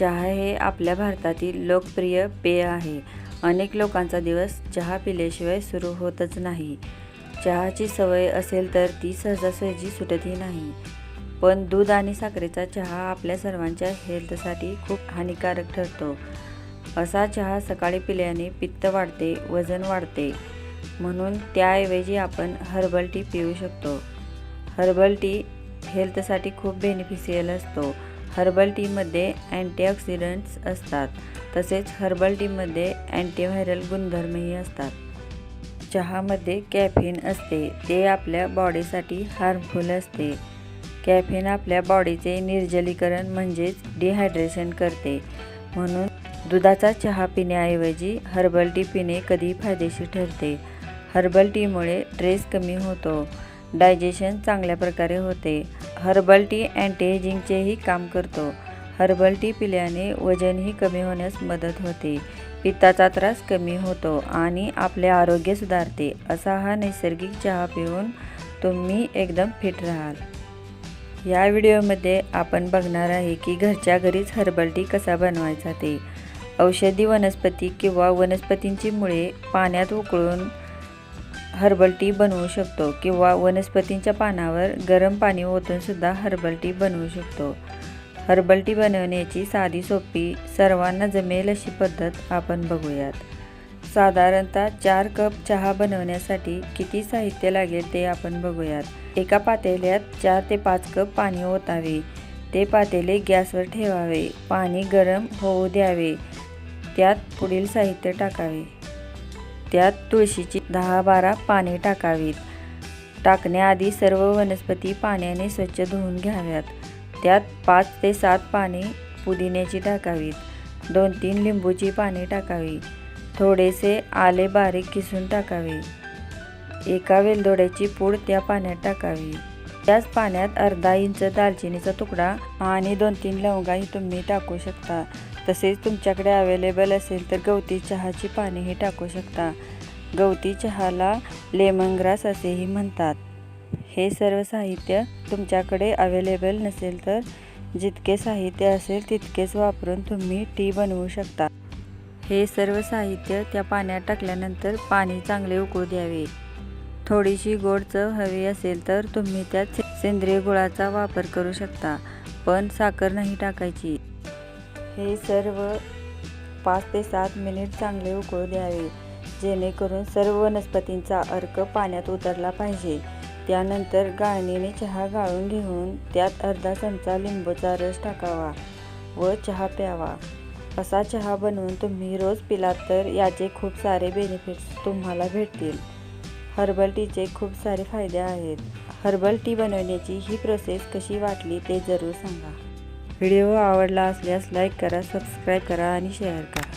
चहा हे आपल्या भारतातील लोकप्रिय पेय आहे. अनेक लोकांचा दिवस चहा पिल्याशिवाय सुरू होतच नाही. चहाची सवय असेल तर ती सहजासहजी सुटतही नाही. पण दूध आणि साखरेचा चहा आपल्या सर्वांच्या हेल्थसाठी खूप हानिकारक ठरतो. असा चहा सकाळी पिल्याने पित्त वाढते वजन वाढते. म्हणून त्याऐवजी आपण हर्बल टी पिऊ शकतो. हर्बल टी हेल्थसाठी खूप बेनिफिशियल असतो. हर्बल टीमध्ये अँटीऑक्सिडंट्स असतात तसेच हर्बल टीमध्ये अँटीव्हायरल गुणधर्मही असतात. चहामध्ये कॅफिन असते ते आपल्या बॉडीसाठी हार्मफुल असते. कॅफिन आपल्या बॉडीचे निर्जलीकरण म्हणजेच डिहायड्रेशन करते. म्हणून दुधाचा चहा पिण्याऐवजी हर्बल टी पिणे कधी फायदेशीर ठरते. हर्बल टीमुळे स्ट्रेस कमी होतो डायजेशन चांगल्या प्रकारे होते. हर्बल टी अँटीएजिंगचेही काम करतो. हर्बल टी पिल्याने वजनही कमी होण्यास मदत होते. पित्ताचा त्रास कमी होतो आणि आपले आरोग्य सुधारते असा हा नैसर्गिक चहा पिऊन तुम्ही एकदम फिट राहाल. या व्हिडिओमध्ये आपण बघणार आहे की घरच्या घरीच हर्बल टी कसा बनवायचा ते. औषधी वनस्पती किंवा वनस्पतींची मुळे पाण्यात उकळून हर्बल टी बनवू शकतो किंवा वनस्पतींच्या पानावर गरम पाणी ओतूनसुद्धा हर्बल टी बनवू शकतो. हर्बल टी बनवण्याची साधी सोपी सर्वांना जमेल अशी पद्धत आपण बघूयात. साधारणतः चार कप चहा बनवण्यासाठी किती साहित्य लागेल ते आपण बघूयात. एका पातेल्यात चार ते पाच कप पाणी ओतावे. ते पातेले गॅसवर ठेवावे. पाणी गरम होऊ द्यावे. त्यात पुढील साहित्य टाकावे. त्यात तुळशीची दहा बारा पाने टाकावीत. टाकण्याआधी सर्व वनस्पती पाण्याने स्वच्छ धुवून घ्याव्यात. त्यात पाच ते सात पाने पुदिन्याची टाकावीत. दोन तीन लिंबूची पाने टाकावी. थोडेसे आले बारीक किसून टाकावे. एका वेलदोड्याची पूड त्या पाण्यात टाकावी. त्याच पाण्यात अर्धा इंच दालचिनीचा तुकडा आणि दोन तीन लवंगाही तुम्ही टाकू शकता. तसेच तुमच्याकडे अवेलेबल असेल तर गवती चहाची पानेही टाकू शकता. गवती चहाला लेमन ग्रास असेही म्हणतात. हे सर्व साहित्य तुमच्याकडे अवेलेबल नसेल तर जितके साहित्य असेल तितकेच वापरून तुम्ही टी बनवू शकता. हे सर्व साहित्य त्या पाण्यात टाकल्यानंतर पाणी चांगले उकळू द्यावे. थोडीशी गोड चव हवी असेल तर तुम्ही त्यात सेंद्रिय गुळाचा वापर करू शकता पण साखर नाही टाकायची. हे सर्व पाच ते सात मिनिट चांगले उकळू द्यावे जेणेकरून सर्व वनस्पतींचा अर्क पाण्यात उतरला पाहिजे. त्यानंतर गाळणीने चहा गाळून घेऊन त्यात अर्धा चमचा लिंबूचा रस टाकावा व चहा प्यावा. असा चहा बनवून तुम्ही रोज पिलात तर याचे खूप सारे बेनिफिट्स तुम्हाला भेटतील. हर्बल टीचे खूप सारे फायदे आहेत. हर्बल टी बनवण्याची ही प्रोसेस कशी वाटली ते जरूर सांगा. व्हिडिओ आवडला असल्यास लाईक करा सबस्क्राईब करा आणि शेअर करा.